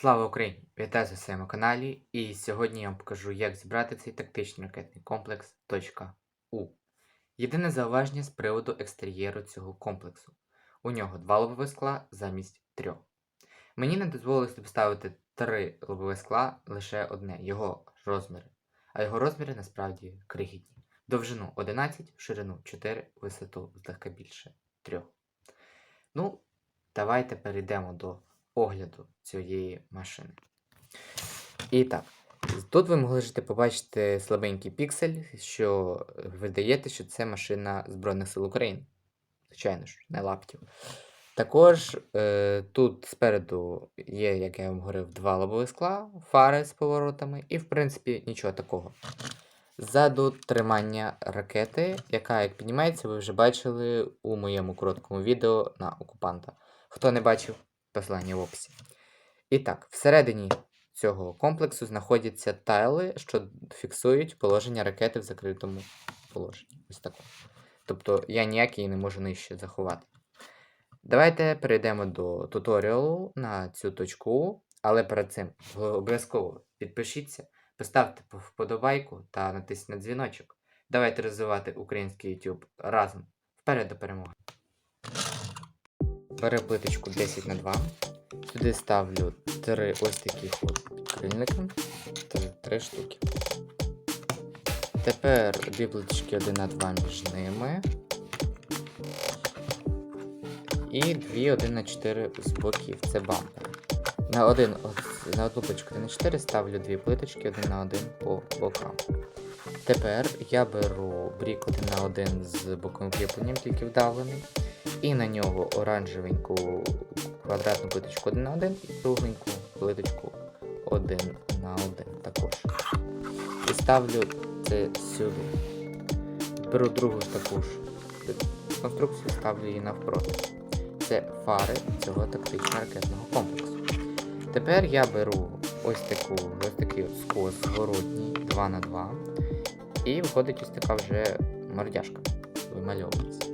Слава Україні! Вітаю на своєму каналі. І сьогодні я вам покажу, як зібрати цей тактичний ракетний комплекс .У. Єдине зауваження з приводу екстер'єру цього комплексу. У нього два лобових скла замість трьох. Мені не дозволилось поставити три лобових скла, лише одне його розміри. А його розміри насправді крихітні. Довжину 11, ширину 4, висоту злегка більше 3. Ну, давайте перейдемо до огляду цієї машини. І так, тут ви могли побачити слабенький піксель, що видаєте, що це машина Збройних сил України. Звичайно ж, не лаптів. Також е, тут спереду є, як я вам говорив, два лобових скла, фари з поворотами, і, в принципі, нічого такого. Ззаду тримання ракети, яка, як піднімається, ви вже бачили у моєму короткому відео на окупанта. Хто не бачив, посилання в описі. І так, всередині цього комплексу знаходяться тайли, що фіксують положення ракети в закритому положенні. Ось такому. Тобто я ніяк її не можу нижче заховати. Давайте перейдемо до туторіалу на цю точку, але перед цим обов'язково підпишіться, поставте вподобайку та натисніть на дзвіночок. Давайте розвивати український YouTube разом. Вперед до перемоги! Беру плиточку 10 на 2. Сюди ставлю три ось таких от підкрильника. Три, три штуки. Тепер дві плиточки 1 на 2 між ними. І дві 1 на 4 з боків. Це бампер. На один, на одну плиточку 1 на 4 ставлю дві плиточки 1 на 1 по бокам. Тепер я беру брік 1 на 1 з боковим кріпленням, тільки вдавлений. І на нього оранжевеньку квадратну плиточку 1 на 1 і кругленьку плиточку 1 на 1 також. І ставлю це сюди. Беру другу таку ж конструкцію, ставлю її навпроти. Це фари цього тактичного ракетного комплексу. Тепер я беру ось таку, ось такий скос зворотній 2 на 2 і виходить ось така вже мордяшка. Вимальовується.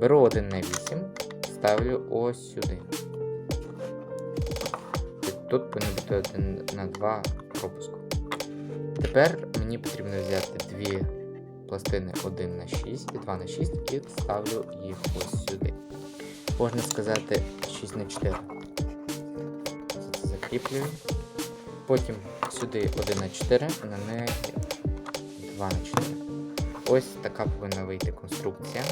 Беру 1 на 8, ставлю ось сюди. Тут повинен бути 1 на 2 пропуску. Тепер мені потрібно взяти дві пластини 1 на 6 і 2 на 6 і ставлю їх ось сюди. Можна сказати 6 на 4. Це закріплюю. Потім сюди 1 на 4, на неї 2 на 4. Ось така повинна вийти конструкція.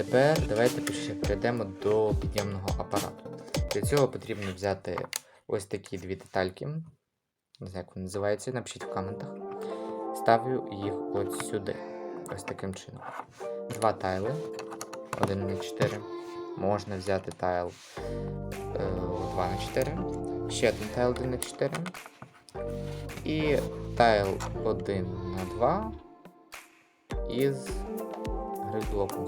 Тепер давайте перейдемо до підйомного апарату. Для цього потрібно взяти ось такі дві детальки. Не знаю, як вони називаються, напишіть в коментах. Ставлю їх от сюди. Ось таким чином. Два тайли. 1 на 4. Можна взяти тайл 2 на 4. Ще один тайл 1 на 4. І тайл 1 на 2 із грильблоком.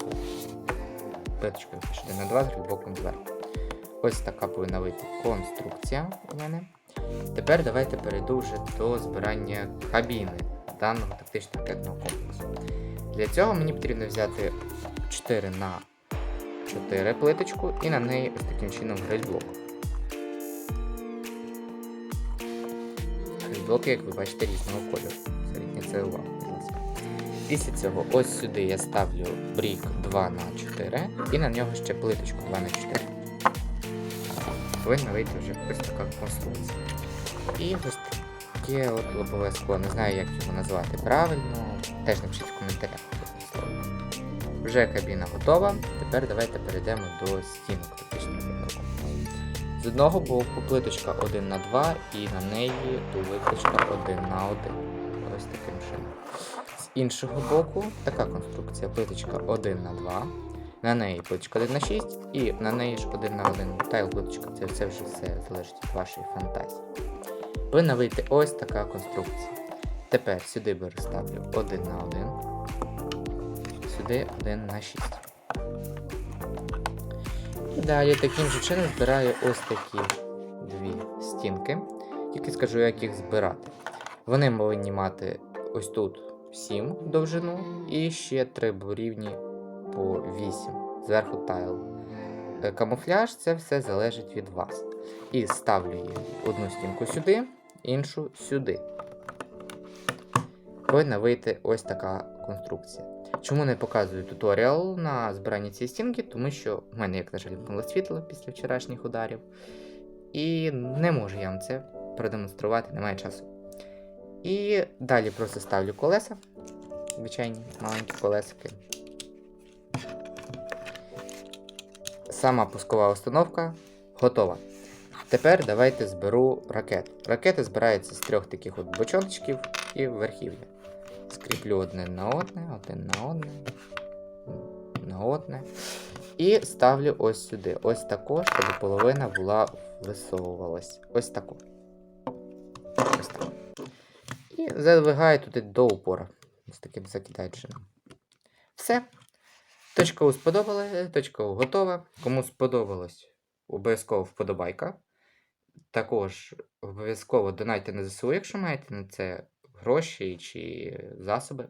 Петочкою 1 на 2 з грильблоком зверху. Ось така повинна вийти конструкція у мене. Тепер давайте перейду вже до збирання кабіни даного тактичного ракетного комплексу. Для цього мені потрібно взяти 4 на 4 плиточку і на неї ось таким чином грильблок. Грильблоки, як ви бачите, різного кольору. Зверніть це ласка. Після цього ось сюди я ставлю брік 2 на 4 і на нього ще плиточку 2 на 4 повинна вийти вже ось така конструкція. І ось таке от лобове скло. Не знаю, як його назвати правильно. Теж напишіть в коментарях. Вже кабіна готова. Тепер давайте перейдемо до стінок тактичного З одного боку плиточка 1 на 2 і на неї плиточка 1 іншого боку така конструкція. Плиточка 1 на 2. На неї плиточка 1 на 6 і на неї ж 1 на 1 тайл плиточка. Це, це вже все залежить від вашої фантазії. Повинна вийти ось така конструкція. Тепер сюди беру ставлю 1 на 1, сюди 1 на 6. І далі таким же чином збираю ось такі дві стінки. Тільки скажу, як їх збирати. Вони повинні мати ось тут 7 довжину і ще 3 рівні по 8. Зверху тайл. Камуфляж це все залежить від вас. І ставлю її одну стінку сюди, іншу сюди. Повинна вийти ось така конструкція. Чому не показую туторіал на збиранні цієї стінки? Тому що в мене, як на жаль, вимкнуло світло після вчорашніх ударів. І не можу я вам це продемонструвати, немає часу. І далі просто ставлю колеса. Звичайні маленькі колесики. Сама пускова установка готова. Тепер давайте зберу ракету. Ракета збирається з трьох таких от бочоночків і верхів'я. Скріплю одне на одне, одне на одне, на одне. І ставлю ось сюди. Ось тако, щоб половина була висовувалась. Ось тако. Ось тако. І задвигаю туди до упора. З таким закидаючим. Все. Точка У сподобалася, точка У готова. Кому сподобалось, обов'язково вподобайка. Також обов'язково донайте на ЗСУ, якщо маєте на це гроші чи засоби.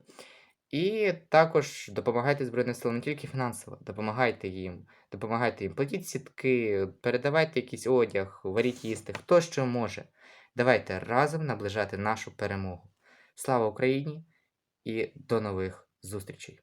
І також допомагайте Збройним силам не тільки фінансово, допомагайте їм, допомагайте їм, платіть сітки, передавайте якийсь одяг, варіть їсти, хто що може. Давайте разом наближати нашу перемогу. Слава Україні і до нових зустрічей!